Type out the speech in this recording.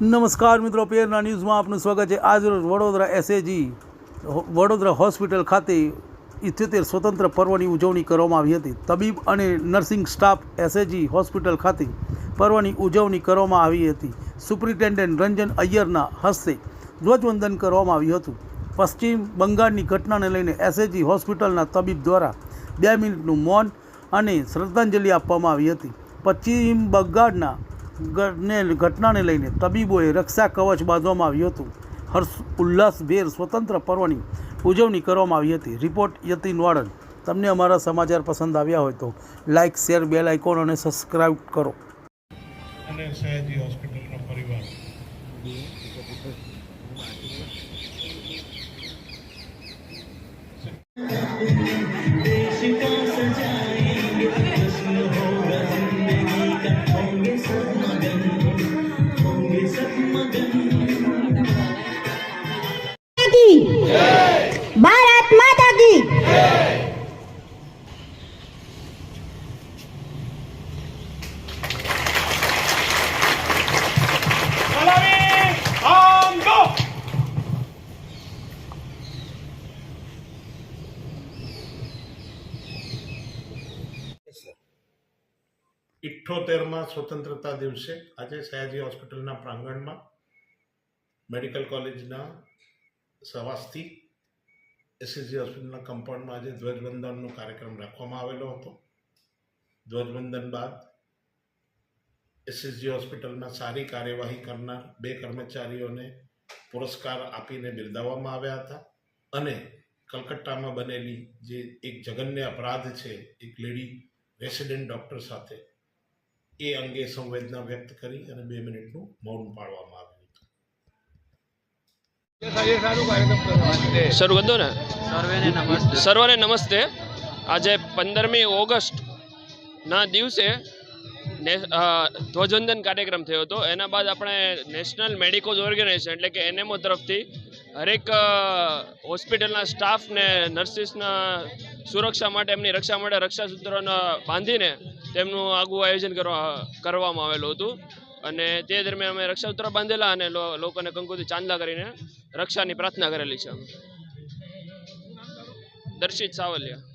નમસ્કાર મિત્રો પેરના ન્યૂઝમાં આપનું સ્વાગત છે. આજરોજ વડોદરા એસએજી વડોદરા હોસ્પિટલ ખાતે ઇઠ્યોતેર સ્વતંત્ર પર્વની ઉજવણી કરવામાં આવી હતી. તબીબ અને નર્સિંગ સ્ટાફ એસએજી હોસ્પિટલ ખાતે પર્વની ઉજવણી કરવામાં આવી હતી. સુપ્રિન્ટેન્ડન્ટ રંજન અય્યરના હસ્તે ધ્વજવંદન કરવામાં આવ્યું હતું. પશ્ચિમ બંગાળની ઘટનાને લઈને એસએજી હોસ્પિટલના તબીબ દ્વારા બે મિનિટનું મૌન અને શ્રદ્ધાંજલિ આપવામાં આવી હતી. પશ્ચિમ બંગાળના ને ઘટનાને લઈને તબીબોએ રક્ષા કવચ બાંધવામાં આવ્યું હતું. હર્ષ ઉલ્લાસભેર સ્વતંત્ર પર્વની ઉજવણી કરવામાં આવી હતી. રિપોર્ટ યતિન વાડન તમને અમારા સમાચાર પસંદ આવ્યા હોય તો લાઇક શેર બેલ આઇકોન અને સબસ્ક્રાઇબ કરો. અને સયાજી હોસ્પિટલનો પરિવાર. की ઇઠ્ઠોતેરમાં સ્વતંત્રતા દિવસે આજે સયાજી હોસ્પિટલના પ્રાંગણમાં મેડિકલ કોલેજના સવાસથી એસએસજી હોસ્પિટલના કમ્પાઉન્ડમાં આજે ધ્વજવંદનનો કાર્યક્રમ રાખવામાં આવેલો હતો. ધ્વજવંદન બાદ એસએસજી હોસ્પિટલમાં સારી કાર્યવાહી કરનાર બે કર્મચારીઓને પુરસ્કાર આપીને બિરદાવવામાં આવ્યા હતા અને કલકત્તામાં બનેલી જે એક જઘન્ય અપરાધ છે, એક લેડી રેસિડેન્ટ ડૉક્ટર સાથે એ અંગે સંવેદના વ્યક્ત કરી અને બે મિનિટનું મૌન પાળવામાં આવ્યું. શરૂ કરી દો ને. સર્વને નમસ્તે. આજે પંદરમી ઓગસ્ટના દિવસે ધ્વજવંદન કાર્યક્રમ થયો હતો. એના બાદ આપણે નેશનલ મેડિકોઝ ઓર્ગેનાઇઝેશન એટલે કે એનએમઓ તરફથી હરેક હોસ્પિટલના સ્ટાફ ને નર્સિસના સુરક્ષા માટે એમની રક્ષા માટે રક્ષા સૂત્રોને બાંધીને તેમનું આગવું આયોજન કરવા કરવામાં આવેલું હતું. અને તે દરમિયાન અમે રક્ષાસૂત્ર બાંધેલા અને લોકોને કંકુથી ચાંદલા કરીને રક્ષાની પ્રાર્થના કરેલી છે દર્શિત સાવલિયા.